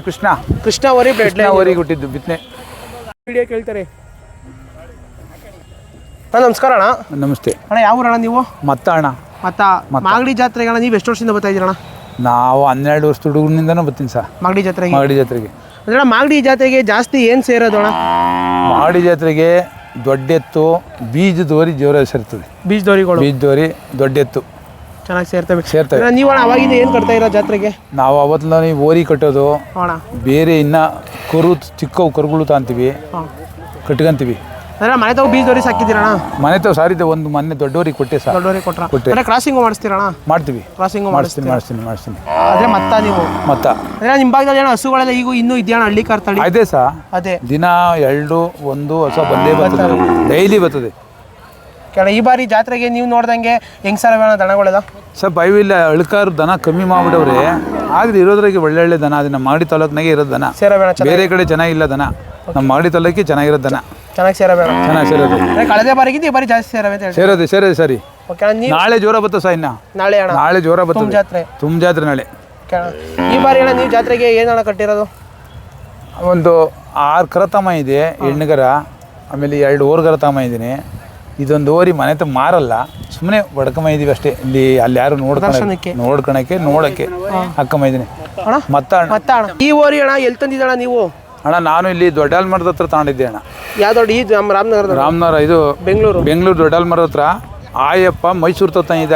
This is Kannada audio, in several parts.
ಕೃಷ್ಣ. ಕೃಷ್ಣ ವರಿ ಬ್ಲಡ್ ಅವರಿಗೆ ಹುಟ್ಟಿದ್ದು ಬಿತ್ತನೆ. ವಿಡಿಯೋ ಕೇಳ್ತಾರೆ. ಅಣ್ಣ ನಮಸ್ಕಾರ ಅಣ್ಣ. ನಮಸ್ತೆ. ಅಣ್ಣ ಯಾವ ಊರಣ್ಣ ನೀವು? ಮತ್ತ ಅಣ್ಣ. ಮತ್ತ ಮಾಗಡಿ ಜಾತ್ರೆಗೆ ಅಣ್ಣ ನೀವು ಎಷ್ಟು ವರ್ಷದಿಂದ ಬರ್ತಾ ಇದ್ದೀರಣ್ಣ? ನಾವು ಹನ್ನೆರಡು ವರ್ಷದ ಹುಡುಗನಿಂದನೂ ಬರ್ತೀನಿ ಸರ್. ಮಾಗಡಿ ಜಾತ್ರೆಗೆ? ಮಾಗಡಿ ಜಾತ್ರೆಗೆ. ಅಂದ್ರೆ ಅಣ್ಣ ಮಾಗಡಿ ಜಾತ್ರೆಗೆ ಜಾಸ್ತಿ ಏನು ಸೇರೋದು ಅಣ್ಣ? ಮಾಗಡಿ ಜಾತ್ರೆಗೆ ದೊಡ್ಡೆತ್ತು ಬೀಜದೋರಿ ಜೋರ ಸೇರ್ತದೆ. ಬೀಜದವರಿಗಳು ಬೀಜದೋರಿ ದೊಡ್ಡೆತ್ತು. ಚೆನ್ನಾಗಿ ಸೇರ್ತವೆ. ಸೇರ್ತವೆ. ಅಣ್ಣ, ನೀವು ಅಣ್ಣ ಅವಾಗಿಂದ ಏನು ಕಟ್ತಾ ಇರೋ ಜಾತ್ರೆಗೆ? ನಾವು ಅವತ್ತು ಓರಿ ಕಟ್ಟೋದು. ಅಣ್ಣ ಬೇರೆ ಇನ್ನ ಕರು ಚಿಕ್ಕವು ಕರುಗಳು ತಾಂತೀವಿ. ಹಾಂ. ಕಟ್ಕೊಂತೀವಿ. ಅಂದ್ರೆ ಮನೆ ತಾವು ಬೀಜದವರಿ ಸಾಕಿದ್ದೀರಣ್ಣ ಮನೆ ತಾವು ಸಾರಿದ್ದೆ ಒಂದು ಮೊನ್ನೆ ದೊಡ್ಡವರಿಗೆ ಕೊಟ್ಟೆ ಸರ್ ದೊಡ್ಡವರಿಗೆ ಕೊಟ್ರ. ಕೊಟ್ಟೆ. ಅಂದ್ರೆ ಕ್ರಾಸಿಂಗು ಮಾಡಿಸ್ತೀರಣ ಮಾಡ್ತೀವಿ. ಕ್ರಾಸಿಂಗು ಮಾಡಿಸ್ತೀನಿ ಮಾಡಿಸ್ತೀವಿ ಮಾಡಿಸ್ತೀನಿ ಮಾಡಿಸ್ತೀನಿ. ಆದರೆ ಮತ್ತ ನೀವು? ಮತ್ತ. ಅಂದ್ರೆ ನಿಮ್ಮ ಭಾಗದಲ್ಲಿ ಏನೋ ಹಸುಗಳೆಲ್ಲ ಈಗ ಇನ್ನೂ ಇದೆಯಾ ಹಳ್ಳಿ ಕರ್ತಳಿ ಅದೇ ಸಾ. ಅದೇ. ದಿನ ಎರಡು ಒಂದು ಹೊಸ ಬಂದೇ ಬರ್ತದೆ. ಡೈಲಿ ಬರ್ತದೆ. ಕೆಳ ಈ ಬಾರಿ ಜಾತ್ರೆಗೆ ನೀವು ನೋಡ್ದಂಗೆ ಹೆಂಗ್ ಸರ ಬೇಡ ದನಗಳೆಲ್ಲ? ಸರ್ ಬೈವಿಲ್ಲ ಅಳ್ಕಾರು ದನ ಕಮ್ಮಿ ಮಾಡ್ಬಿಡವ್ರಿ. ಆದ್ರೆ ಇರೋದ್ರಾಗೆ ಒಳ್ಳೊಳ್ಳೆ ದನ ಅದನ್ನ ಮಾಡಿ ತಾಲೂಕ್ನಾಗೆ ಇರೋದು ದನ. ಸೇರ ಬೇರೆ ಕಡೆ ಜನ ಇಲ್ಲ ದನ. ನಮ್ಮ ಮಾಡಿ ತಲಕ್ಕೆ ಚೆನ್ನಾಗಿರೋ ದನ. ಚೆನ್ನಾಗಿ ಸೇರ ಚೆನ್ನಾಗಿ ಸೇರೋದು. ಕಳೆದ ಬಾರಿಗಿದ್ದು ಈ ಬಾರಿ ಜಾಸ್ತಿ ಸೇರವೆ ಅಂತ ಹೇಳಿ ಸೇರೋದು ಸೇರೋದು ಸರಿ. ಓಕೆ ಅಣ್ಣ ನೀವು ನಾಳೆ ಜೋರ ಬತ್ತ ಸರ್ ಇನ್ನ. ನಾಳೆ ಅಣ್ಣ. ನಾಳೆ ಜೋರ ತುಂಬ ಬರ್ತದೆ ಜಾತ್ರೆ. ತುಂಬ ಜಾತ್ರೆ ನಾಳೆ. ಓಕೆ ಅಣ್ಣ. ಈ ಬಾರಿ ಅಣ್ಣ ನೀವು ಜಾತ್ರೆಗೆ ಏನಣ್ಣ ಕಟ್ಟಿರೋದು? ಒಂದು ಆರು ಕರತಮ ಇದೆ ಹೆಣ್ಣುಗರ ಆಮೇಲೆ ಎರಡು ಓರ್ ಕರತಮ ಇದ್ದೀನಿ. ಇದೊಂದು ಓರಿ ಮನೆ ಹತ್ರ ಮಾರಲ್ಲ ಸುಮ್ಮನೆ ಬಡ್ಕಮ್ಮ ಇದೀವಿ ಅಷ್ಟೇ. ಇಲ್ಲಿ ಅಲ್ಲಿ ಯಾರು. ನೋಡ್ಕೊಳಕ್ಕೆ ನೋಡ್ಕೊಳಕ್ಕೆ ನೋಡಕ್ಕೆ ಹಾಕೊಂಬ ಇದೀನಿ ಅಣ್ಣ ಮತ್ತ ಅಣ್ಣ? ಮತ್ತ ಅಣ್ಣ. ಈ ಓರಿ ಅಣ್ಣ ಎಲ್ಲಿ ತಂದಿದ್ದಣ್ಣ ನೀವು? ಅಣ್ಣ ನಾನು ಇಲ್ಲಿ ದೊಡ್ಡಾಲ್ ಮರದ ಹತ್ರ ತಗೊಂಡಿದ್ದೆ ಅಣ್ಣ. ಯಾವ ದೊಡ್ಡ ಈ ನಮ್ಮ ರಾಮನಗರದ ರಾಮನಗರ ಇದು ಬೆಂಗಳೂರು. ಬೆಂಗಳೂರು ದೊಡ್ಡಾಲ್ ಮರದ ಹತ್ರ ಆಯಪ್ಪ ಮೈಸೂರು ಇದ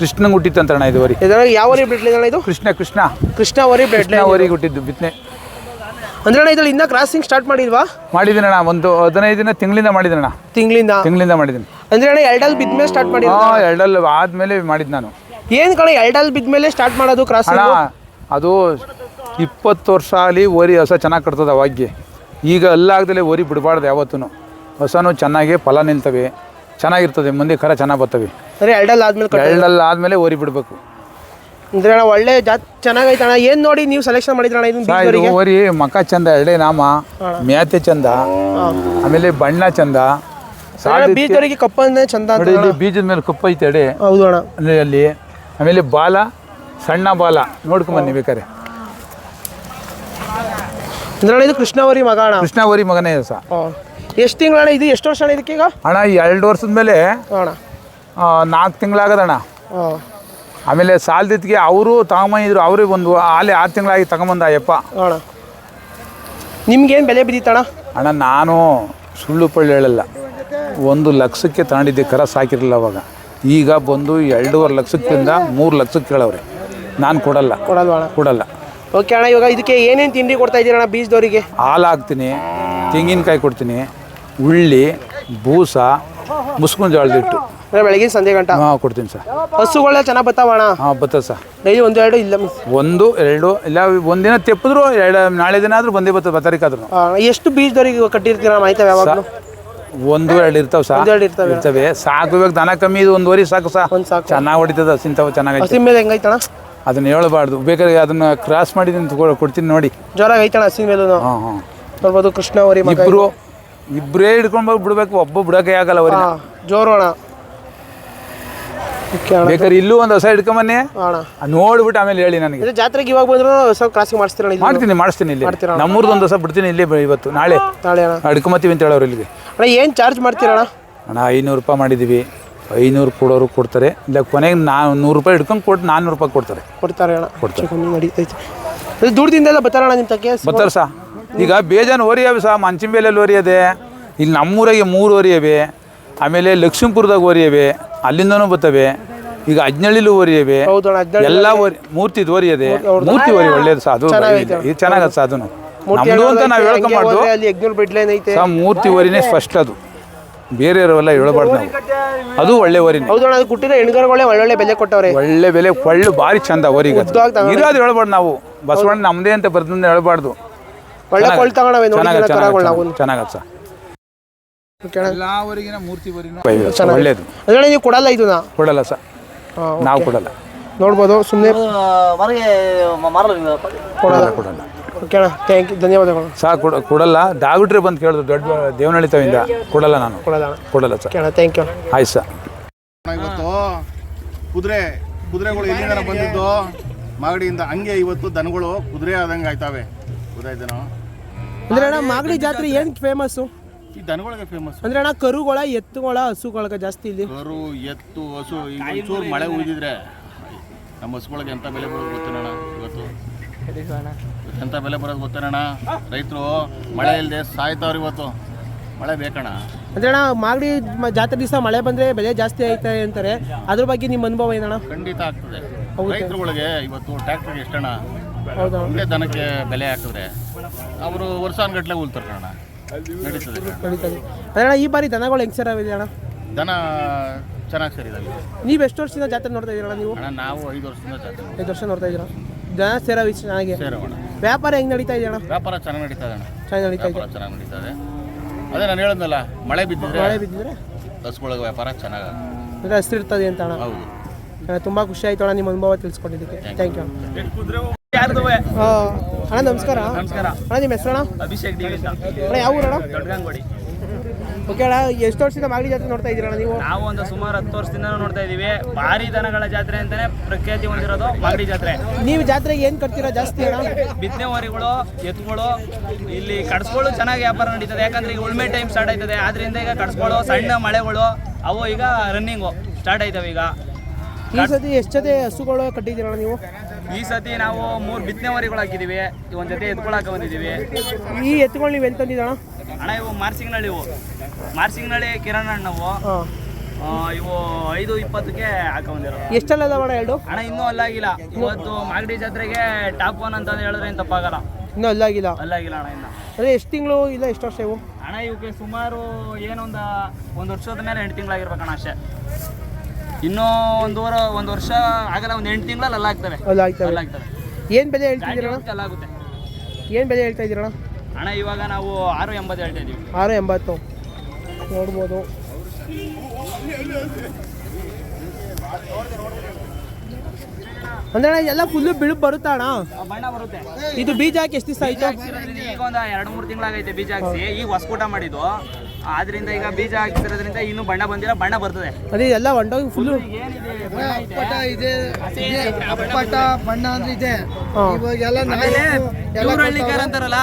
ಕೃಷ್ಣಂಗೆ ಹುಟ್ಟಿತ್ತಂತ ಅಣ್ಣ ಇದು ಓರಿ. ಯಾವ ಓರಿ ಬಿಡ್ಲಿದಣ್ಣ ಇದು? ಕೃಷ್ಣ ಕೃಷ್ಣ. ಕೃಷ್ಣ ಓರಿ ಕೃಷ್ಣ ಓರಿಗೆ ಹುಟ್ಟಿದ್ದು ಬಿತ್ತನೆ. ಅಂದ್ರೆ ಅಣ್ಣ ಇದ್ರಲ್ಲಿ ಇನ್ನ ಕ್ರಾಸಿಂಗ್ ಸ್ಟಾರ್ಟ್ ಮಾಡಿದ್ವಾ ಮಾಡಿದ್ದೀನಿ ಅಣ್ಣ ಒಂದು ಹದಿನೈದು ದಿನ ತಿಂಗಳಿಂದ ಮಾಡಿದ್ದೀನಿ ಅಣ್ಣ. ತಿಂಗಳಿಂದ? ತಿಂಗಳಿಂದ ಮಾಡಿದ್ದೀನಿ. ಅಂದ್ರೆ ಅಣ್ಣ ಎರಡಲ್ಲಿ ಬಿದ್ಮೇಲೆ ಸ್ಟಾರ್ಟ್ ಮಾಡಿ ಹಾಂ ಎರಡಲ್ ಆದಮೇಲೆ ಮಾಡಿದ್ದು ನಾನು. ಏನ್ ಕಣ ಎರಡಲ್ಲಿ ಬಿದ್ಮೇಲೆ ಸ್ಟಾರ್ಟ್ ಮಾಡೋದು ಅಣ್ಣ ಕ್ರಾಸಿಂಗ್ ಅದು ಇಪ್ಪತ್ತು ವರ್ಷ ಅಲ್ಲಿ ಓರಿ ಹೊಸ ಚೆನ್ನಾಗಿ ಕಟ್ತದೆ ಅವಾಗೆ ಈಗ ಅಲ್ಲಾಗ್ದಲೇ ಓರಿ ಬಿಡಬಾರ್ದು ಯಾವತ್ತೂ ಹೊಸನು ಚೆನ್ನಾಗಿ ಫಲ ನಿಲ್ತವೆ ಚೆನ್ನಾಗಿರ್ತದೆ ಮುಂದೆ ಕರ ಚೆನ್ನಾಗಿ ಬರ್ತವೆ. ಅಂದ್ರೆ ಎರಡಲ್ಲಿ ಆದ್ಮೇಲೆ ಕಟ್ ಎರಡಲ್ಲ ಆದಮೇಲೆ ಓರಿ ಬಿಡಬೇಕು. ಅಂದ್ರೆ ಅಣ್ಣ ಒಳ್ಳೆ ಜಾತ್ ಚೆನ್ನಾಗೈತೆ ಅಣ್ಣ. ಏನ್ ನೋಡಿ ನೀವು ಸೆಲೆಕ್ಷನ್ ಮಾಡಿದ್ರಣ್ಣ ಇದನ್ನ ಇದು ಓರಿ ಮಕ ಚಂದ ಎಳೆ ನಾಮ ಮ್ಯಾತೆ ಚಂದ ಆಮೇಲೆ ಬಣ್ಣ ಚಂದ ಬೀಜದವರಿಗೆ ಕಪ್ಪ ಅಂದ್ರೆ ಚಂದ ಅಂತ ನೋಡಿ ಇಲ್ಲಿ ಬೀಜದ ಮೇಲೆ ಕಪ್ಪ ಐತೆ ಎಡೆ. ಹೌದು ಅಣ್ಣ. ಅಂದರೆ ಅಲ್ಲಿ. ಆಮೇಲೆ ಬಾಲ ಸಣ್ಣ ಬಾಲ. ನೋಡ್ಕೊಂಬನ್ನಿ ಬೇಕಾರೆ ಅಂದ್ರೆ ಅಣ್ಣ ಇದು ಕೃಷ್ಣವರಿ ಮಗ ಅಣ್ಣ. ಮಗನೇ ಇದು ಮಗನೇ ಸಹ ಎಷ್ಟು ತಿಂಗಳ ಇದು? ಎಷ್ಟು ವರ್ಷ ಅಣ್ಣ ಇದಕ್ಕೀಗ? ಅಣ್ಣ ಎರಡು ವರ್ಷದ ಮೇಲೆ ಅಣ್ಣ. ನಾಲ್ಕು ತಿಂಗಳಾಗದಣ್ಣ ಆಮೇಲೆ ಸಾಲ್ದಿದ್ಗೆ ಅವರು ತಗೊಂಬಂದಿದ್ರು ಅವ್ರಿಗೆ ಬಂದು ಆಲೆ ಆರು ತಿಂಗಳಾಗಿ ತಗೊಂಬಂದ ಅಯ್ಯಪ್ಪ ಅಣ್ಣ ನಿಮ್ಗೇನು ಬೆಲೆ ಬಿದ್ದಿತ್ತಣ್ಣ? ಅಣ್ಣ ನಾನು ಸುಳ್ಳು ಪಳ್ಳು ಹೇಳಲ್ಲ. ಒಂದು ಲಕ್ಷಕ್ಕೆ ತಗೊಂಡಿದ್ದೆ ಕರ ಸಾಕಿರಲಿಲ್ಲ ಅವಾಗ. ಈಗ ಬಂದು ಎರಡೂವರೆ ಲಕ್ಷಕ್ಕಿಂತ ಮೂರು ಲಕ್ಷಕ್ಕೆ ಕೇಳವ್ರೆ. ನಾನು ಕೊಡಲ್ಲ. ಕೊಡಲ್ವಾ ಅಣ್ಣ? ಕೊಡಲ್ಲ. ಓಕೆ ಅಣ್ಣ ಇವಾಗ ಇದಕ್ಕೆ ಏನೇನು ತಿಂಡಿ ಕೊಡ್ತಾ ಇದ್ದೀರಣ್ಣ ಬೀಜದವರಿಗೆ? ಹಾಲು ಹಾಕ್ತೀನಿ ತೆಂಗಿನಕಾಯಿ ಕೊಡ್ತೀನಿ ಉಳ್ಳಿ ಬೂಸ ಮುಸ್ಕಿನ ಜೋಳದ ಹಿಟ್ಟು ಅಂದ್ರೆ ಬೆಳಗಿನ ಸಂಜೆ ಗಂಟ. ಹಾಂ ಕೊಡ್ತೀನಿ ಸರ್. ಹಸುಗಳೆಲ್ಲ ಚೆನ್ನಾಗಿ ಬರ್ತಾವ ಅಣ್ಣ? ಹಾಂ ಬರ್ತದೆ ಸರ್. ಡೈಲಿ ಒಂದು ಎರಡು ಇಲ್ಲ ಒಂದು ಎರಡು ಇಲ್ಲ ಒಂದಿನ ತೆಪ್ಪಿದ್ರು ಎರಡು ನಾಳೆ ದಿನ ಆದರೂ ಬಂದೇ ಬರ್ತದೆ ಬತ್ತರಿಕಾದ್ರೂ ಎಷ್ಟು ಬೀಜದವರಿಗೆ ಕಟ್ಟಿರ್ತೀರ ಮಾಹಿತಿ ಯಾವಾಗಲೂ? ಒಂದು ಎರಡು ಇರ್ತಾವ ಸಾ ಎರಡು ಇರ್ತವೆ. ಇರ್ತವೆ. ಸಾಕು ಇವಾಗ ದನ ಕಮ್ಮಿ ಇದು ಒಂದುವರೆ ಸಾಕು ಸಾ ಒಂದು ಸಾಕು. ಚೆನ್ನಾಗಿ ಹೊಡಿತದ ಸಿಂತವ ಚೆನ್ನಾಗೈತೆ ಹಸಿ ಮೇಲೆ ಹೆಂಗೈತಣ್ಣ? ಅದನ್ನ ಹೇಳಬಾರ್ದು. ಬೇಕಾದ್ರೆ ಅದನ್ನ ಕ್ರಾಸ್ ಮಾಡಿದಂತ ತಗೋ ಕೊಡ್ತೀನಿ ನೋಡಿ. ಜೋರಾಗಿ ಐತಣ್ಣ ಹಸಿ ಮೇಲೂ ಹಾಂ ಹಾಂ. ನೋಡ್ಬೋದು ಕೃಷ್ಣ ಅವರಿ ಮಗ. ಇಬ್ರು ಇಬ್ಬರೇ ಹಿಡ್ಕೊಂಡು ಹೋಗಿ ಬಿಡ್ಬೇಕು ಒಬ್ಬ ಬಿಡೋಕೆ ಆಗಲ್ಲ ಅವ್ರಿಗೆ. ಜೋರೋಣ ಜೋರು ಅಣ್ಣ. ಬೇಕಾದ್ರೆ ಇಲ್ಲೂ ಒಂದು ಹೊಸ ಹಿಡ್ಕೊಂಬನ್ನಿ. ನೋಡ್ಬಿಟ್ಟು ಆಮೇಲೆ ಹೇಳಿ ನನಗೆ. ಜಾತ್ರೆಗೆ ಇವಾಗ ಬಂದ್ರು ಸ್ವಲ್ಪ ಕ್ರಾಸಿಂಗ್ ಮಾಡಿಸ್ತೀರಣ್ಣ ಇದು ಮಾಡ್ತೀನಿ ಮಾಡಿಸ್ತೀನಿ ಇಲ್ಲಿ. ಮಾಡ್ತೀರಾ? ನಮ್ಮೂರ್ದು ಒಂದು ಹೊಸ ಬಿಡ್ತೀನಿ ಇಲ್ಲಿ ಇವತ್ತು ನಾಳೆ. ನಾಳೆ ಹಿಡ್ಕೊಂಬತ್ತೀವಿ ಅಂತ ಹೇಳೋರು ಇಲ್ಲಿಗೆ. ಅಣ್ಣ ಏನು ಚಾರ್ಜ್ ಮಾಡ್ತೀರಣ್ಣ ಅಣ್ಣ? ಐನೂರು ರೂಪಾಯಿ ಮಾಡಿದ್ದೀವಿ ಐನೂರು ಕೊಡೋರು ಕೊಡ್ತಾರೆ. ಇಲ್ಲ ಕೊನೆಗೆ ನಾ ನೂರು ರೂಪಾಯಿ ಹಿಡ್ಕೊಂಡು ಕೊಟ್ಟು ನಾನ್ನೂರು ರೂಪಾಯಿ ಕೊಡ್ತಾರೆ. ಕೊಡ್ತಾರೆ ಅಣ್ಣ. ಇದು ದೂರದಿಂದೆಲ್ಲ ಬರ್ತಾರಣ್ಣ ನಿಮ್ಮ ತಕ್ಕೆ? ಬರ್ತಾರೆ ಸಾ. ಈಗ ಬೇಜಾನ್ ಓರಿಯಾವೆ ಸಾ ಮಂಚಿನ ಓರಿಯದೆ. ಇಲ್ಲಿ ನಮ್ಮೂರಾಗೆ ಮೂರು ಓರಿಯವೆ. ಆಮೇಲೆ ಲಕ್ಷ್ಮೀಪುರದಾಗ ಓರಿ ಅವೆ ಅಲ್ಲಿಂದನೂ ಬರ್ತವೆ. ಈಗ ಅಜ್ನಳ್ಳಿಲೂ ಓರಿಯವೆ ಎಲ್ಲ ಓರಿ ಮೂರ್ತಿ ಓರಿಯದೆ ಮೂರ್ತಿ ಓರಿ ಒಳ್ಳೇದು ಸಾಧು ಇದು ಚೆನ್ನಾಗತ್ತೆ ಸಾಧು ಅದನ್ನು ನಮ್ದು ಅಂತ ನಾವು ಹೇಳ್ಕೊಂಬಾರ್ದು ಮೂರ್ತಿ ಓರಿನೇ ಫಸ್ಟ್ ಅದು. ಬೇರೆಯವರೆಲ್ಲ ಹೇಳಬಾರ್ದು ನಾವು. ಅದು ಒಳ್ಳೆ ಓರಿನೇ ಹೌದು ಅಣ್ಣ ಅದು ಕುಟ್ಟಿರೋ ಹೆಣ್ಗರುಗಳೇ ಒಳ್ಳೊಳ್ಳೆ ಬೆಲೆ ಕೊಟ್ಟವ್ರೆ. ಒಳ್ಳೆ ಬೆಲೆ ಒಳ್ಳೆ ಭಾರಿ ಚಂದ ಓರಿಗೆ ಇರೋದು ಹೇಳ್ಬಾರ್ದು ನಾವು. ಬಸವಣ್ಣ ನಮ್ದೇ ಅಂತ ಬರ್ದಿಂದ ಹೇಳ್ಬಾರ್ದು. ಒಳ್ಳೆ ಚೆನ್ನಾಗತ್ತೆ ಸರ್ ಓಕೆ ಅಣ್ಣ ಎಲ್ಲ ಊರಿಗಿನ ಮೂರ್ತಿ ಬರಿನೂ ಒಳ್ಳೇದು. ಅದ್ರಣ್ಣ ನೀವು ಕೊಡಲ್ಲ ಇದನ್ನ? ಕೊಡಲ್ಲ ಸರ್. ನಾವು ಕೊಡಲ್ಲ. ನೋಡ್ಬೋದು ಸುಮ್ಮನೆ ಕೊಡಲ್ಲ. ಕೊಡಲ್ಲ ಓಕೆ ಥ್ಯಾಂಕ್ ಯು ಧನ್ಯವಾದಗಳು. ಸರ್ ಕೊಡ ಕೊಡಲ್ಲ. ಡಾಕ್ಟ್ರೆ ಬಂದು ಕೇಳಿದ್ರು ದೊಡ್ಡ ದೇವನಹಳ್ಳಿ ತವಿಂದ ಕೊಡಲ್ಲ ನಾನು. ಕೊಡಲ್ಲ. ಕೊಡಲ್ಲ ಸರ್. ಥ್ಯಾಂಕ್ ಯು ಆಯ್ತು ಸರ್. ಇವತ್ತು ಕುದುರೆ ಕುದುರೆಗಳು ಎಲ್ಲಿಂದ ಬಂದಿದ್ದು ಮಾಗಡಿಯಿಂದ ಹಂಗೆ ಇವತ್ತು ದನಗಳು ಕುದುರೆ ಆದಂಗೆ ಆಯ್ತಾವೆ. ಗೊತ್ತಾಯ್ತೇನೋ ಅಂದ್ರೆ ಅಣ್ಣ ಮಾಗಡಿ ಜಾತ್ರೆ ಏನು ಫೇಮಸ್ಸು ಈ ದನಗಳಿಗೆ ಫೇಮಸ್ ಅಂದ್ರೆ ಅಣ್ಣ ಕರುಗಳ ಎತ್ತುಗಳ ಹಸುಗಳ ಜಾಸ್ತಿ ಇಲ್ಲಿ. ಕರು ಎತ್ತು ಹಸು ಈಗ ಒಂಚೂರು ಮಳೆ ಉಳಿದಿದ್ರೆ ನಮ್ಮ ಹಸುಗಳಿಗೆ ಎಂಥ ಬೆಲೆ ಬರೋದು ಗೊತ್ತೇನಣ್ಣ ಇವತ್ತು? ಎಂಥ ಬೆಲೆ ಬರೋದು ಗೊತ್ತೇನಣ್ಣ? ರೈತರು ಮಳೆ ಇಲ್ಲದೆ ಸಾಯ್ತಾವ್ರು ಇವತ್ತು. ಮಳೆ ಬೇಕಣ್ಣ. ಅಂದ್ರೆ ಅಣ್ಣ ಮಾಗಡಿ ಮ- ಜಾತ್ರೆ ದಿವಸ ಮಳೆ ಬಂದ್ರೆ ಬೆಲೆ ಜಾಸ್ತಿ ಆಯ್ತಾ ಅಂತಾರೆ. ಅದ್ರ ಬಗ್ಗೆ ನಿಮ್ಮ ಅನುಭವ ಏನಣ್ಣ? ಖಂಡಿತ ಆಗ್ತದೆ. ರೈತರುಗಳಿಗೆ ಇವತ್ತು ಟ್ರ್ಯಾಕ್ಟರ್ಗೆ ಎಷ್ಟಣ್ಣ? ಹೌದಾ. ಒಂದೇ ದನಕ್ಕೆ ಬೆಲೆ ಹಾಕಿದ್ರೆ. ಅವರು ವರ್ಷಾನ್ಗಟ್ಲೆ ಉಳ್ತಾರೆ ಅಣ್ಣ ನಡೀತದೆ. ನಡೀತದೆ. ಅಂದ್ರೆ ಅಣ್ಣ ಈ ಬಾರಿ ದನಗಳು ಹೆಂಗ್ ಸೇರಾವಿದೆ ಅಣ್ಣ? ದನ ಚೆನ್ನಾಗಿ ಸೇರಿದಾವೆ ನೀವು ಎಷ್ಟು ವರ್ಷದಿಂದ ಜಾತ್ರೆ ನೋಡ್ತಾ ಇದ್ದೀರಣ್ಣ ನೀವು? ಅಣ್ಣ ನಾವು ಐದು ವರ್ಷದಿಂದ ಜಾತ್ರೆ ಐದು ವರ್ಷ ನೋಡ್ತಾ ಇದ್ದೀರಾ ದನ ಸೇರಾವಿ ಚೆನ್ನಾಗಿ. ಸೇರೋಣ ವ್ಯಾಪಾರ ಹೆಂಗ್ ನಡೀತಾ ಇದೆ ಅಣ್ಣ? ವ್ಯಾಪಾರ ಚೆನ್ನಾಗಿ ನಡೀತಾ ಇದೆ ಅಣ್ಣ. ಚೆನ್ನಾಗಿ ನಡೀತಾ ಇದೆ. ವ್ಯಾಪಾರ ಚೆನ್ನಾಗಿ ನಡೀತಾ ಇದೆ. ಅದೇ ನಾನು ಹೇಳಿದ್ನಲ್ಲ ಮಳೆ ಬಿದ್ದಿದ್ರೆ ಮಳೆ ಬಿದ್ದಿದ್ರೆ? ಹಸುಗಳಿಗೆ ವ್ಯಾಪಾರ ಚೆನ್ನಾಗಿ ಅಂದ್ರೆ ಹಸಿರ್ತದೆ ಅಂತ ಅಣ್ಣ. ಹೌದು. ತುಂಬ ತುಂಬಾ ಖುಷಿ ಆಯ್ತು ಅಣ್ಣ ನಿಮ್ಮ ಅನುಭವ ತಿಳಿಸ್ಕೊಂಡಿದ್ದಕ್ಕೆ. ಥ್ಯಾಂಕ್ ಯು ಅಣ್ಣ ನಮಸ್ಕಾರ. ನಮಸ್ಕಾರ. ಅಣ್ಣ ನಿಮ್ಮ ಹೆಸರು ಅಣ್ಣ? ಅಭಿಷೇಕ್ ಅಂತ ಅಣ್ಣ ಯಾವ ಊರಣ್ಣ ದೊಡ್ಡಗಂಗೋಡಿ. ಓಕೆ ಅಣ್ಣ ಎಷ್ಟು ವರ್ಷದಿಂದ ಮಾಗಡಿ ಜಾತ್ರೆ ನೋಡ್ತಾ ಇದ್ದೀರಣ್ಣ ನೀವು? ನಾವು ಒಂದು ಸುಮಾರು ಹತ್ತು ವರ್ಷದಿಂದ ನೋಡ್ತಾ ಇದೀವಿ ಭಾರಿ ದನಗಳ ಜಾತ್ರೆ ಅಂತಾನೆ ಪ್ರಖ್ಯಾತಿ ಹೊಂದಿರೋದು ಮಾಗಡಿ ಜಾತ್ರೆ. ನೀವು ಜಾತ್ರೆಗೆ ಏನು ಕಟ್ತೀರಾ ಜಾಸ್ತಿ ಅಣ್ಣ? ಬಿತ್ತನೆ ಹೊರಿಗಳು ಎತ್ತುಗಳು ಇಲ್ಲಿ ಕಡ್ಸ್ಗಳು ಚೆನ್ನಾಗಿ ವ್ಯಾಪಾರ ನಡೀತದೆ. ಯಾಕಂದ್ರೆ ಈಗ ಉಳ್ಮೆ ಟೈಮ್ ಸ್ಟಾರ್ಟ್ ಆಯ್ತದೆ. ಆದ್ರಿಂದ ಈಗ ಕಡ್ಸ್ಗಳು ಸಣ್ಣ ಮಳೆಗಳು ಅವು ಈಗ ರನ್ನಿಂಗು ಸ್ಟಾರ್ಟ್ ಆಯ್ತವೆ ಈಗ. ಈ ಸತಿ ಎಷ್ಟು ಜೊತೆ ಹಸುಗಳು ಕಟ್ಟಿದ್ದೀರಣ್ಣ ನೀವು? ಈ ಸತಿ ನಾವು ಮೂರು ಬಿತ್ತನೆ ಹೊರಿಗಳು ಹಾಕಿದ್ದೀವಿ ಒಂದ್ ಜೊತೆ ಎತ್ಕೊಳಕ ಬಂದಿದೀವಿ ಬಂದಿದ್ದೀವಿ. ಈ ಎತ್ತುಗಳು ನೀವು ಎಲ್ಲಿ ತಂದಿದ್ದಣ್ಣ ಅಣ್ಣ ಇವು ಮಾರ್ಸಿಂಗ್ನಳ್ಳಿ ಇವು. ಮಾರ್ಸಿಂಗ್ನಳ್ಳಿ ಕಿರಣ್ ಅಣ್ಣವು. ಇವು ಐದು ಇಪ್ಪತ್ತಕ್ಕೆ ಹಾಕೊಂಡಿರೋ ಎಷ್ಟೆಲ್ಲ ಅಣ್ಣ ಎರಡು? ಹಣ ಇನ್ನೂ ಅಲ್ಲಾಗಿಲ್ಲ. ಇವತ್ತು ಮಾಗಡಿ ಜಾತ್ರೆಗೆ ಟಾಪ್ ಒನ್ ಅಂತ ಹೇಳಿದ್ರೆ ಏನು ತಪ್ಪಾಗಲ್ಲ. ಇನ್ನೂ ಅಲ್ಲಾಗಿಲ್ಲ. ಅಲ್ಲಾಗಿಲ್ಲ ಅಣ್ಣ ಇನ್ನ. ಅದೇ ಎಷ್ಟು ತಿಂಗಳು ಇಲ್ಲ ಎಷ್ಟು ವರ್ಷ ಇವು? ಅಣ್ಣ ಇವಕ್ಕೆ ಸುಮಾರು ಏನೊಂದು ಒಂದು ವರ್ಷದ ಮೇಲೆ ಎಂಟು ತಿಂಗಳಾಗಿರ್ಬೇಕಣ್ಣ ಅಷ್ಟೇ. ಇನ್ನೂ ಒಂದೂವರೆ ಒಂದು ವರ್ಷ ಆಗಲ್ಲ ಒಂದು ಎಂಟು ತಿಂಗಳಲ್ಲಿ ಅಲ್ಲಾಗ್ತವೆ ಅಲ್ಲ ಆಗ್ತವೆ. ಏನು ಬೆಲೆ ಹೇಳ್ತಿದ್ದೀರಣ್ಣ ಅಲ್ಲ ಆಗುತ್ತೆ. ಏನು ಬೆಲೆ ಹೇಳ್ತಾ ಇದ್ದೀರಣ್ಣ? ಹಣ ಇವಾಗ ನಾವು ಆರು ಎಂಬತ್ತು ಹೇಳ್ತಾ ಇದ್ದೀವಿ ಆರು ಎಂಬತ್ತು. ನೋಡ್ಬೋದು. ಅಂದ್ರೆ ಅಣ್ಣ ಎಲ್ಲ ಫುಲ್ಲು ಬಿಳು ಬರುತ್ತಾ ಅಣ್ಣ? ಆ, ಬಣ್ಣ ಬರುತ್ತೆ. ಇದು ಬೀಜ ಹಾಕಿ ಎಷ್ಟು ದಿವಸ ಆಯ್ತು? ಈಗ ಒಂದು ಎರಡು ಮೂರು ತಿಂಗಳಾಗೈತೆ ಬೀಜ ಹಾಕ್ಸಿ. ಈಗ ಹೊಸಕೂಟ ಮಾಡಿದ್ದು. ಆದ್ರಿಂದ ಈಗ ಬೀಜ ಹಾಕಿರೋದ್ರಿಂದ ಇನ್ನು ಬಣ್ಣ ಬಂದಿಲ್ಲ ಬಣ್ಣ ಬರ್ತದೆ. ಅದೇ ಎಲ್ಲ ಹೊಂಟೋಗಿ ಫುಲ್ ಇದೆ, ಬಣ್ಣ ಬಣ್ಣ ಅಂದ್ರೆ ಇದೆ. ಹಳ್ಳಿಕಾರ ಅಂತಾರಲ್ಲ.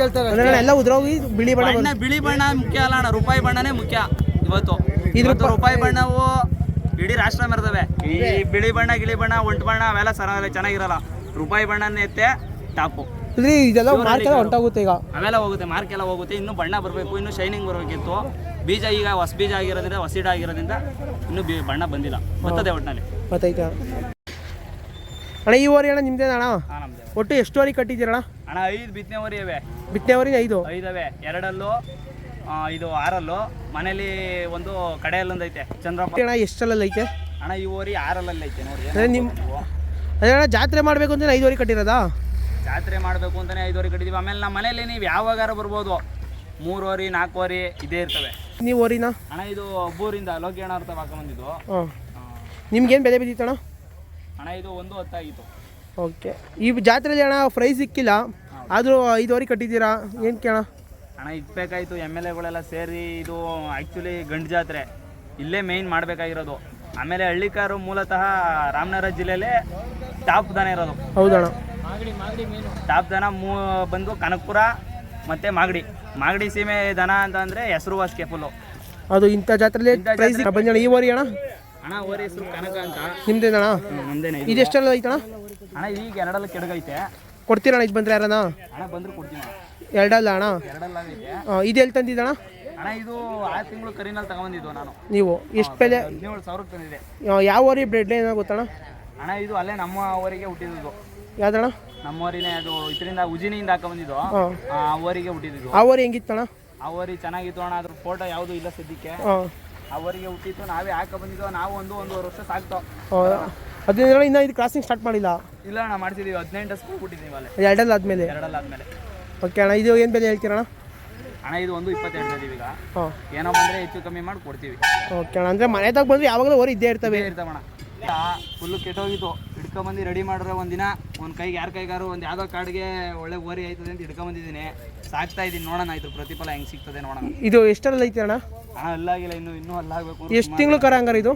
ಕೇಳ್ತಾರೆ ಎಲ್ಲ ಉದ್ರೋಗಿ ಬಿಳಿ ಬಣ್ಣ ಬಣ್ಣ ಬಿಳಿ ಬಣ್ಣ ಮುಖ್ಯ ಅಲ್ಲ ಅಣ್ಣ ರೂಪಾಯಿ ಬಣ್ಣನೇ ಮುಖ್ಯ ಇವತ್ತು. ಇವತ್ತು ರೂಪಾಯಿ ಬಣ್ಣವು ಇಡೀ ರಾಷ್ಟ್ರ ಮೆರೆದವೆ. ಈ ಬಿಳಿ ಬಣ್ಣ ಗಿಳಿ ಬಣ್ಣ ಒಂಟು ಬಣ್ಣ ಅವೆಲ್ಲ ಸರ ಚೆನ್ನಾಗಿರಲ್ಲ. ರೂಪಾಯಿ ಬಣ್ಣನೇ ಎತ್ತೆ ಟಾಪು. ಅಂದ್ರೆ ಇದೆಲ್ಲ ಮಾರ್ಕೆಲ್ಲ ಹೊಂಟೋಗುತ್ತೆ ಈಗ. ಅವೆಲ್ಲ ಹೋಗುತ್ತೆ ಮಾರ್ಕ್ ಎಲ್ಲ ಹೋಗುತ್ತೆ. ಇನ್ನು ಬಣ್ಣ ಬರಬೇಕು ಇನ್ನು ಶೈನಿಂಗ್ ಬರಬೇಕಿತ್ತು. ಬೀಜ ಈಗ ಹೊಸ ಬೀಜ ಆಗಿರೋದ್ರಿಂದ ಹೊಸಿಡ್ ಆಗಿರೋದ್ರಿಂದ ಇನ್ನೂ ಬಿ ಬಣ್ಣ ಬಂದಿಲ್ಲ. ಬರ್ತದೆ ಒಟ್ಟಿನಲ್ಲಿ ಗೊತ್ತಾಯ್ತಾ ಅಣ್ಣ ಈ ಓರಿ ಅಣ್ಣ ನಿಮ್ದೇನ ಅಣ್ಣ? ಹಾಂ ನಮ್ದು. ಒಟ್ಟು ಎಷ್ಟು ಓರಿ ಕಟ್ಟಿದ್ದೀರಣ್ಣ? ಅಣ್ಣ ಐದು ಬಿತ್ತನೆ ವರಿ ಇವೆ. ಬಿತ್ತನೆ ಓರಿ ಐದು ಐದವೆ ಎರಡಲ್ಲೂ ಆ, ಇದು ಆರಲ್ಲು. ಮನೇಲಿ ಒಂದು ಕಡೆಯಲ್ಲೊಂದು ಐತೆ ಚಂದ್ರಪ್ಪ ಅಣ್ಣ ಎಷ್ಟಲ್ಲ ಐತೆ? ಅಣ್ಣ ಈ ಓರಿ ಆರಲ್ಲಲ್ಲಿ ಐತೆ ನೋಡಿ ಅದೇ ನಿಮ್ ಅದೇ ಅಣ್ಣ ಜಾತ್ರೆ ಮಾಡಬೇಕು ಅಂತ ಐದು ಓರಿ ಕಟ್ಟಿರೋದಾ? ಜಾತ್ರೆ ಮಾಡಬೇಕು ಅಂತಲೇ ಐದುವರೆ ಕಟ್ಟಿದ್ದೀವಿ ಆಮೇಲೆ ನಮ್ಮ ಮನೇಲಿ ನೀವು ಯಾವಾಗಾರ ಬರ್ಬೋದು. ಮೂರುವರೆ ನಾಲ್ಕುವರೆ ಇದೇ ಇರ್ತವೆ. ನೀವು ಓರಿನ? ಅಣ್ಣ ಇದು ಒಬ್ಬೂರಿಂದ ಲೋಕಿಯಣ್ಣ ಅರ್ಥ ಹಾಕೊಂಬಂದಿದ್ದು ಹಾಂ. ನಿಮ್ಗೇನು ಬೆಲೆ ಬಿದ್ದಿತ್ತಣ್ಣ ಅಣ್ಣ? ಇದು ಒಂದು ಹೊತ್ತಾಗಿತ್ತು. ಓಕೆ. ಈ ಜಾತ್ರೆಯಲ್ಲಿ ಅಣ್ಣ ಫ್ರೈ ಸಿಕ್ಕಿಲ್ಲ. ಆದರೂ ಐದುವರೆ ಕಟ್ಟಿದ್ದೀರಾ? ಏನು ಕೇಳ? ಅಣ್ಣ ಇಕ್ಬೇಕಾಯ್ತು ಎಂ ಎಲ್ ಎಗಳೆಲ್ಲ ಸೇರಿ ಇದು ಆ್ಯಕ್ಚುಲಿ ಗಂಡು ಜಾತ್ರೆ. ಇಲ್ಲೇ ಮೇಯ್ನ್ ಮಾಡಬೇಕಾಗಿರೋದು. ಆಮೇಲೆ ಹಳ್ಳಿಕಾರು ಮೂಲತಃ ರಾಮನಗರ ಜಿಲ್ಲೆಯಲ್ಲೇ ಟಾಪ್ ತಾನೇ ಇರೋದು. ಹೌದಣ್ಣ. ಟಾಪ್ ದನ ಮೂ ಬಂದು ಕನಕಪುರ ಮತ್ತು ಮಾಗಡಿ. ಮಾಗಡಿ ಸೀಮೆ ದನ ಅಂತ ಅಂದರೆ ಹೆಸರುವಾಸಿಗೆ ಫುಲ್ಲು ಅದು ಇಂಥ ಜಾತ್ರೆಲಿ ಪ್ರೈಸ್ ಬಂದಣ್ಣ ಈ ಓರಿ ಅಣ್ಣ. ಅಣ್ಣ ಓರಿ ಹೆಸರು ಕನಕ ಅಂತ. ನಿಮ್ದೇನಣ್ಣ ನಮ್ದೇನೆ ಇದು. ಎಷ್ಟೆಲ್ಲ ಐತಣ್ಣ? ಅಣ್ಣ ಈಗ ಎರಡಲ್ಲ ಕೆಡಗೈತೆ. ಕೊಡ್ತೀರಣ್ಣ ಇದು ಬಂದ್ರೆ ಯಾರಣ್ಣ ಅಣ್ಣ ಬಂದ್ರೆ ಕೊಡ್ತೀನಿ. ಎರಡಲ್ಲ ಅಣ್ಣ? ಎರಡಲ್ಲ ಇದೆಲ್ಲಿ ಇದು ಎಲ್ಲಿ ತಂದಿದ್ದಣ್ಣ? ಅಣ್ಣ ಇದು ಆ ತಿಂಗಳು ಕರಿನಲ್ಲಿ ತಗೊಂಡಿದ್ದು ನಾನು. ನೀವು ಎಷ್ಟು ಬೆಲೆ? ಹದಿನೇಳು ಸಾವಿರಕ್ಕೆ ತಂದಿದೆ ಯಾವ- ಯಾವ ಓರಿ ಬ್ರೆಡ್ ಏನೋ ಗೊತ್ತಣ್ಣ? ಅಣ್ಣ ಇದು ಅಲ್ಲೇ ನಮ್ಮ ಊರಿಗೆ ಹುಟ್ಟಿದ್ದು ಯಾವ್ದಣ್ಣ? ನಮ್ಮ ಊರಿನೇ ಅದು ಇದರಿಂದ ಉಜಿನಿಯಿಂದ ಹಾಕ ಬಂದಿದ್ದು ಆ ಊರಿಗೆ ಹುಟ್ಟಿದ್ದು. ಆ ಓರಿ ಹೆಂಗಿತ್ತಣ್ಣ? ಆ ಊರಿ ಚೆನ್ನಾಗಿತ್ತು ಅಣ್ಣ ಅದ್ರ ಫೋಟೋ ಯಾವುದು ಇಲ್ಲ ಸದ್ಯಕ್ಕೆ. ಆವರಿಗೆ ಆ ಹುಟ್ಟಿತ್ತು ನಾವೇ ಹಾಕ ಬಂದಿದ್ದು ನಾವು ಒಂದು ಒಂದೂವರೆ ವರ್ಷ ಸಾಕ್ತೋ. ಹದಿನೈದು ಇನ್ನೂ ಇದು ಕ್ರಾಸಿಂಗ್ ಸ್ಟಾರ್ಟ್ ಮಾಡಿಲ್ಲ? ಇಲ್ಲ ಅಣ್ಣ ಮಾಡ್ತಿದೀವಿ ಹದಿನೆಂಟು ಸ್ಕೂಲ್ ಬಿಟ್ಟಿದ್ದೀವಿ ಅಲ್ಲೇ ಎರಡಲ್ಲಿ ಆದಮೇಲೆ? ಎರಡಲ್ಲ ಆದಮೇಲೆ. ಓಕೆ ಅಣ್ಣ ಇದು ಏನು ಬೆಲೆ ಹೇಳ್ತೀರಣ್ಣ? ಅಣ್ಣ ಇದು ಒಂದು ಇಪ್ಪತ್ತೆರಡು ಇದೀವಿ ಈಗ. ಏನೋ ಬಂದರೆ ಹೆಚ್ಚು ಕಮ್ಮಿ ಮಾಡಿ ಕೊಡ್ತೀವಿ. ಓಕೆ ಅಣ್ಣ ಅಂದರೆ ಮನೆದಾಗ ಬಂದರೆ ಯಾವಾಗಲೂ ಅವರು ಇದ್ದೇ ಇರ್ತವೆ. ಇರ್ತಾವಣ್ಣ. ಫುಲ್ಲು ಕೆಟ್ಟೋಗಿತ್ತು. ಹಿಡ್ಕೊಂಬಂದು ರೆಡಿ ಮಾಡಿದ್ರೆ ಒಂದಿನ ಒಂದು ಕೈಗೆ ಯಾರ ಕೈಗಾರು ಒಂದು ಯಾವುದೋ ಕಾಡಿಗೆ ಒಳ್ಳೆ ಓರಿ ಆಯ್ತದೆ ಅಂತ ಹಿಡ್ಕೊಂಬಂದಿದ್ದೀನಿ. ಸಾಕ್ತಾ ಇದ್ದೀನಿ ನೋಡೋಣ ಆಯ್ತು ಪ್ರತಿಫಲ ಹೆಂಗೆ ಸಿಗ್ತದೆ ನೋಡೋಣ. ಇದು ಎಷ್ಟರಲ್ಲಿ ಐತಿ ಅಣ್ಣ? ಹಾಂ ಅಲ್ಲಾಗಿಲ್ಲ ಇನ್ನು ಇನ್ನೂ ಅಲ್ಲಾಗಬೇಕು ಎಷ್ಟು ತಿಂಗಳು ಕರ ಹಂಗಾರೆ ಇದು?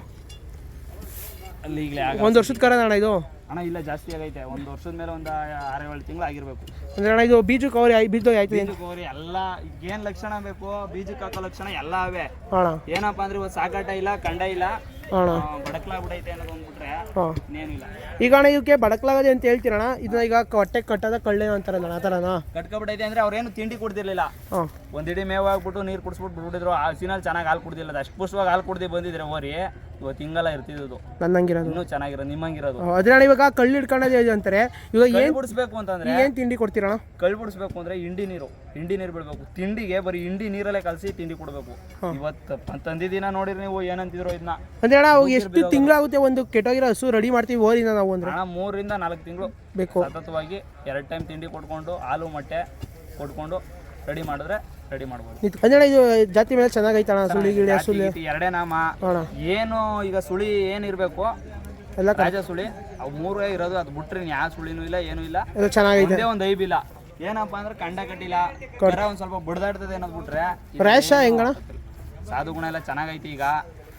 ಅಲ್ಲಿ ಈಗಲೇ ಆಗ ಒಂದು ವರ್ಷದ ಕರ ಅಣ್ಣ ಇದು? ಅಣ್ಣ ಇಲ್ಲ ಜಾಸ್ತಿ ಆಗೈತೆ. ಒಂದು ವರ್ಷದ ಮೇಲೆ ಒಂದು ಆರು ಏಳು ತಿಂಗಳು ಆಗಿರಬೇಕು. ಅಂದರೆ ಅಣ್ಣ ಇದು ಬೀಜು ಕವರಿ ಬೀಜ ಆಯ್ತು ಬೀಜ ಕವರಿ ಎಲ್ಲ ಏನು ಲಕ್ಷಣ ಬೇಕು? ಬೀಜಕ್ಕೆ ಹಾಕೋ ಲಕ್ಷಣ ಎಲ್ಲ ಅವೆ. ಏನಪ್ಪ ಅಂದ್ರೆ ಇವತ್ತು ಸಾಕಾಟ ಇಲ್ಲ ಕಂಡ ಇಲ್ಲ. ಈಗ ಅಣ್ಣ ಇವಕ್ಕೆ ಬಡಕ್ಲಾಗದೆ ಅಂತ ಹೇಳ್ತೀರಣ ಇದನ್ನ ಈಗ ಹೊಟ್ಟೆ ಕಟ್ಟದ ಕಳ್ಳೆ ಅಂತಾರಲ್ಲ ಆ ಕಟ್ಕ ಕಟ್ಕೊಬಿಟ್ಟೈತೆ ಅಂದ್ರೆ ಅವ್ರೇನು ತಿಂಡಿ ಕುಡ್ದಿರ್ಲಿಲ್ಲ. ಒಂದಿಡಿ ಮೇವ್ ಆಗ್ಬಿಟ್ಟು ನೀರು ಕುಡಿಸ್ಬಿಟ್ಟು ಬಿಟ್ಬಿಟ್ಟಿದ್ರು. ಆ ಹಸಿನಲ್ಲಿ ಚೆನ್ನಾಗಿ ಹಾಲು ಕುಡ್ದಿಲ್ಲ ಅಷ್ಟು ಪುಷ್ಟವಾಗಿ ಹಾಲು ಕುಡ್ದಿ ಬಂದಿದ್ರೆ ಓರಿ ಇವತ್ತು ಹಿಂಗಲ್ಲ ಇರ್ತಿದ್ದು ನನ್ನಂಗಿರೋದು. ಇನ್ನೂ ಚೆನ್ನಾಗಿರೋದು ನಿಮ್ಮಂಗಿರೋದು. ಅದ್ರ ಇವಾಗ ಕಳ್ಳು ಇಟ್ಕೊಂಡೇ ಇದೆ ಅಂತಾರೆ. ಇವಾಗ ಏನು ಬಿಡಿಸ್ಬೇಕು ಅಂತಂದ್ರೆ ಏನು ತಿಂಡಿ ಕೊಡ್ತೀರಣ್ಣ ಕಳ್ ಬಿಡಿಸ್ಬೇಕು ಅಂದ್ರೆ ಹಿಂಡಿ ನೀರು. ಹಿಂಡಿ ನೀರು ಬಿಡ್ಬೇಕು. ತಿಂಡಿಗೆ ಬರೀ ಹಿಂಡಿ ನೀರಲ್ಲೇ ಕಲಸಿ ತಿಂಡಿ ಕೊಡ್ಬೇಕು. ಇವತ್ತು ತಂದಿದ್ದೀನ ನೋಡಿರಿ ನೀವು ಏನಂತಿದ್ರು ಇದನ್ನ. ಅಣ್ಣ ಅವಾಗ ಎಷ್ಟು ತಿಂಗಳಾಗುತ್ತೆ ಒಂದು ಕೆಟ್ಟೋಗಿರೋ ಹಸು ರೆಡಿ ಮಾಡ್ತೀವಿ ಓರಿನ ನಾವು ಅಂದ್ರೆ? ಮೂರಿಂದ ಮೂರರಿಂದ ನಾಲ್ಕು ತಿಂಗಳು ಬೇಕು. ಸತತವಾಗಿ ಎರಡು ಟೈಮ್ ತಿಂಡಿ ಕೊಟ್ಕೊಂಡು ಹಾಲು ಮೊಟ್ಟೆ ಕೊಟ್ಕೊಂಡು ರೆಡಿ ಮಾಡಿದ್ರೆ ರೆಡಿ ಮಾಡ್ಬೋದು. ಅಂದ್ರೆ ಇದು ಜಾತಿ ಮೇಲೆ ಚೆನ್ನಾಗೈತೆ ಅಣ್ಣ ಸುಳಿ ಗಿಳಿ ಸುಳಿ. ಎರಡೇ ನಾಮ. ಅಣ್ಣ. ಏನು ಈಗ ಸುಳಿ ಏನಿರಬೇಕು ಎಲ್ಲ ಕ- ರಾಜ ಸುಳಿ ಅವು ಮೂರೇ ಇರೋದು ಅದು ಬಿಟ್ರೆ ಯಾವ ಸುಳಿನೂ ಇಲ್ಲ ಏನೂ ಇಲ್ಲ. ಎಲ್ಲ ಚೆನ್ನಾಗೈತೆ. ಒಂದೇ ಒಂದು ಐಬಿಲ್ಲ ಏನಪ್ಪಾ ಅಂದ್ರೆ ಕಂಡ ಕಟ್ಟಿಲ್ಲ ಕರ ಒಂದ್ ಸ್ವಲ್ಪ ಬಡ್ದಾಡ್ತದೆ ಅನ್ನೋದು ಬಿಟ್ರೆ ರ್ಯಾಶ ಹೆಂಗಣ ಸಾಧು ಗುಣ ಎಲ್ಲ ಚೆನ್ನಾಗೈತಿ ಈಗ.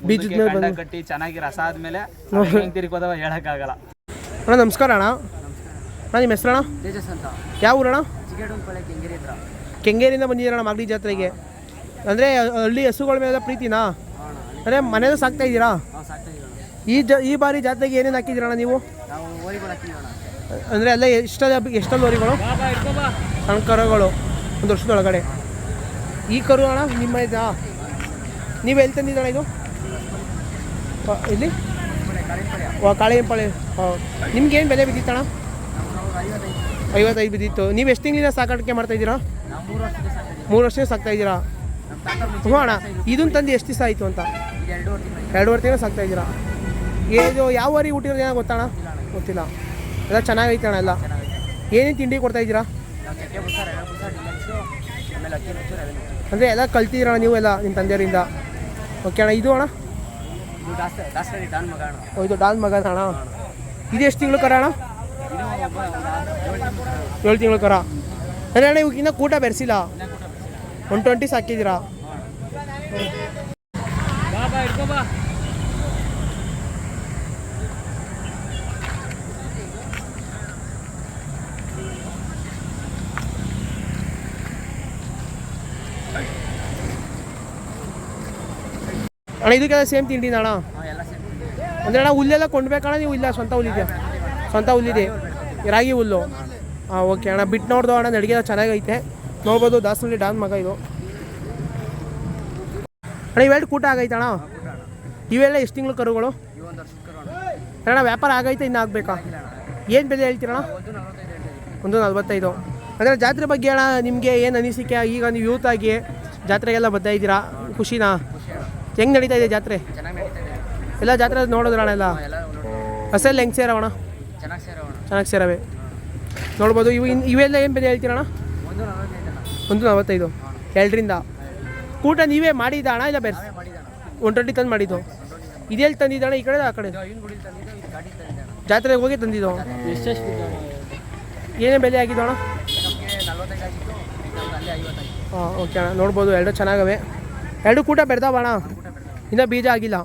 ಕಂಡ ಕಟ್ಟಿ ಚೆನ್ನಾಗಿ ರಸ ಆದ್ಮೇಲೆ ಹೆಂಗ್ ತಿರ್ಕೋದವ ಹೇಳಕ್ಕಾಗಲ್ಲ ಅಣ್ಣ ನಮಸ್ಕಾರ ಅಣ್ಣ. ಅಣ್ಣ ನಿಮ್ಮ ಹೆಸರಣ್ಣ? ತೇಜಸ್ ಅಂತ. ಯಾವ ಊರಣ್ಣ? ಚಿಗೇಡುಂಪಳೆ ಕೆಂಗೇರಿ ಹತ್ರ. ಕೆಂಗೇರಿಯಿಂದ ಬಂದಿದ್ದೀರಣ್ಣ ಮಾಗಡಿ ಜಾತ್ರೆಗೆ. ಅಂದರೆ ಹಳ್ಳಿ ಹಸುಗಳ ಮೇಲೆ ಪ್ರೀತಿನಾ? ಅಂದರೆ ಮನೇಲಿ ಸಾಕ್ತಾ ಇದ್ದೀರಾ? ಈ ಜ ಈ ಬಾರಿ ಜಾತ್ರೆಗೆ ಏನೇನು ಹಾಕಿದ್ದೀರಣ್ಣ ನೀವು? ಅಂದರೆ ಎಲ್ಲ ಎಷ್ಟಲ್ಲ ಎಷ್ಟಲ್ಲಿ ಹೋರಿಗಳು? ಸಣ್ಣ ಕರುಗಳು ಒಂದು ವರ್ಷದೊಳಗಡೆ. ಈ ಕರು ಅಣ್ಣ ನಿಮ್ಮ ಇದಾ ನೀವು ಎಲ್ಲಿ ತಂದಿದ್ದಾಳೆ ಇದು? ಇಲ್ಲಿ ಓ ಕಾಳಿಂಪಾಳೆ ನಿಮ್ಗೇನು ಬೆಲೆ ಬಿದ್ದಿತ್ತಣ್ಣ? ಐವತ್ತೈದು ಬಿದ್ದಿತ್ತು. ನೀವು ಎಷ್ಟು ತಿಂಗಳಿಂದ ಮಾಡ್ತಾ ಇದ್ದೀರಾ? ಮೂರು ವರ್ಷ ಸಾಕ್ತಾ ಇದ್ದೀರಾ? ನಮ್ಮ ತಾತ ಹ್ಞೂ ಅಣ್ಣ. ಇದನ್ನ ತಂದು ಎಷ್ಟು ದಿವಸ ಆಯಿತು ಅಂತ? ಎರಡೂವರೆ ತಿಂಗಳು ಸಾಕ್ತಾ ಇದ್ದೀರಾ? ಇದು ಯಾವ ವರಿ ಹುಟ್ಟಿರೋದು ಏನೋ ಗೊತ್ತಣ್ಣ? ಗೊತ್ತಿಲ್ಲ. ಎಲ್ಲ ಚೆನ್ನಾಗೈತೆ ಅಣ್ಣ ಎಲ್ಲ. ಏನೇನು ತಿಂಡಿ ಕೊಡ್ತಾ ಇದ್ದೀರಾ? ಅಂದರೆ ಎಲ್ಲ ಕಲ್ತಿದ್ದೀರಣ್ಣ ನೀವು ಎಲ್ಲ ನಿಮ್ಮ ತಂದೆಯವರಿಂದ. ಓಕೆ ಅಣ್ಣ, ಇದು ಅಣ್ಣ. ಓ, ಇದು ಡಾನ್ ಮಗ ಅಣ್ಣ. ಇದು ಎಷ್ಟು ತಿಂಗಳು ಕರ ಅಣ್ಣ? ಏಳು ತಿಂಗಳು ಕರ. ಅಣ್ಣ ಅಣ್ಣ ಇವಾಗ ಇನ್ನೂ ಕೂಟ ಬೆರೆಸಿಲ್ಲ. One twenty ಸಾಕಿದ್ದೀರಾ? ಅಣ್ಣ, ಇದಕ್ಕೆಲ್ಲ ಸೇಮ್ ತಿಂಡಿನ ಅಣ್ಣ? ಅಂದರೆ ಅಣ್ಣ, ಹುಲ್ಲೆಲ್ಲ ಕೊಂಡ್ಬೇಕಣ್ಣ ನೀವು ಇಲ್ಲ ಸ್ವಂತ ಹುಲ್ಲಿದೆ ಸ್ವಂತ ಹುಲ್ಲಿದೆ. ರಾಗಿ ಹುಲ್ಲು. ಹಾಂ ಓಕೆ ಅಣ್ಣ ಬಿಟ್ಟು ನೋಡ್ದು ಅಣ್ಣ ನಡಿಗೆ ಚೆನ್ನಾಗೈತೆ. ನೋಡ್ಬೋದು, ದಾಸನಹಳ್ಳಿ ಡಾನ್ ಮಗ ಇದು. ಅಣ್ಣ, ಇವೆರಡು ಕೂಟ ಆಗೈತೆ ಅಣ್ಣ? ಇವೆಲ್ಲ ಎಷ್ಟು ತಿಂಗಳು ಕರುಗಳು? ಅಣ್ಣ, ವ್ಯಾಪಾರ ಆಗೈತೆ ಇನ್ನು ಆಗಬೇಕಾ? ಏನು ಬೆಲೆ ಹೇಳ್ತೀವಿ ಒಂದು ನಲ್ವತ್ತೈದು. ಅಂದರೆ ಜಾತ್ರೆ ಬಗ್ಗೆ ಅಣ್ಣ, ನಿಮಗೆ ಏನು ಅನಿಸಿಕೆ? ಈಗ ನೀವು ಯೂತ್ ಆಗಿ ಜಾತ್ರೆಗೆಲ್ಲ ಬರ್ತಾ ಇದ್ದೀರಾ? ಖುಷಿನಾ? ಹೆಂಗೆ ನಡೀತಾ ಇದೆ ಜಾತ್ರೆ? ಎಲ್ಲ ಜಾತ್ರೆ ನೋಡೋದ್ರಣ ಎಲ್ಲ? ಎಲ್ಲ ಹೆಂಗ್ ಸೇರವಣ ಚೆನ್ನಾಗಿ ಸೇರವೆ. ನೋಡ್ಬೋದು ಇವು ಇವೆಲ್ಲ ಏನು ಬೆಲೆ ಹೇಳ್ತೀರಣ ಒಂದು ನಲವತ್ತೈದು ಎರಡರಿಂದ? ಕೂಟ ನೀವೇ ಮಾಡಿದ ಅಣ್ಣ ಇಲ್ಲ ಬೇರೆ? ಒನ್ ಟ್ವೆಂಟಿ ತಂದು ಮಾಡಿದ್ದು? ಇದೆಲ್ಲಿ ತಂದಿದ್ದಣ್ಣ ಈ ಕಡೆ ಆ ಕಡೆ? ತಂದಿದ್ದಾಣ ಜಾತ್ರೆಗೆ ಹೋಗಿ ತಂದಿದ್ದು? ಏನೇ ಬೆಲೆ ಆಗಿದ್ದು ಅಣ್ಣ? ಹಾಂ ಓಕೆ ಅಣ್ಣ. ನೋಡ್ಬೋದು ಎರಡು ಚೆನ್ನಾಗವೆ. ಎರಡು ಕೂಟ ಬೆಳೆದಾವ ಅಣ್ಣ? ಇನ್ನೂ ಬೀಜ ಆಗಿಲ್ಲ.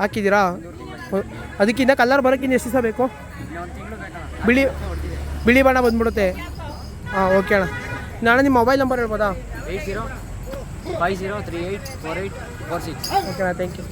ಹಾಕಿದ್ದೀರಾ? ಅದಕ್ಕಿಂತ ಕಲ್ಲರ್ ಬರೋಕ್ಕಿಂತ ಎಷ್ಟು ದಿವಸ ಬೇಕು? ಬಿಳಿ ಬಿಳಿ ಬಣ್ಣ ಬಂದ್ಬಿಡುತ್ತೆ. ಹಾಂ ಓಕೆ ಅಣ್ಣ. ನಾಳೆ ನಿಮ್ಮ ಮೊಬೈಲ್ ನಂಬರ್ ಹೇಳ್ಬೋದಾ? Eight zero five zero three eight four eight four six. Okay ಅಣ್ಣ ಥ್ಯಾಂಕ್ ಯು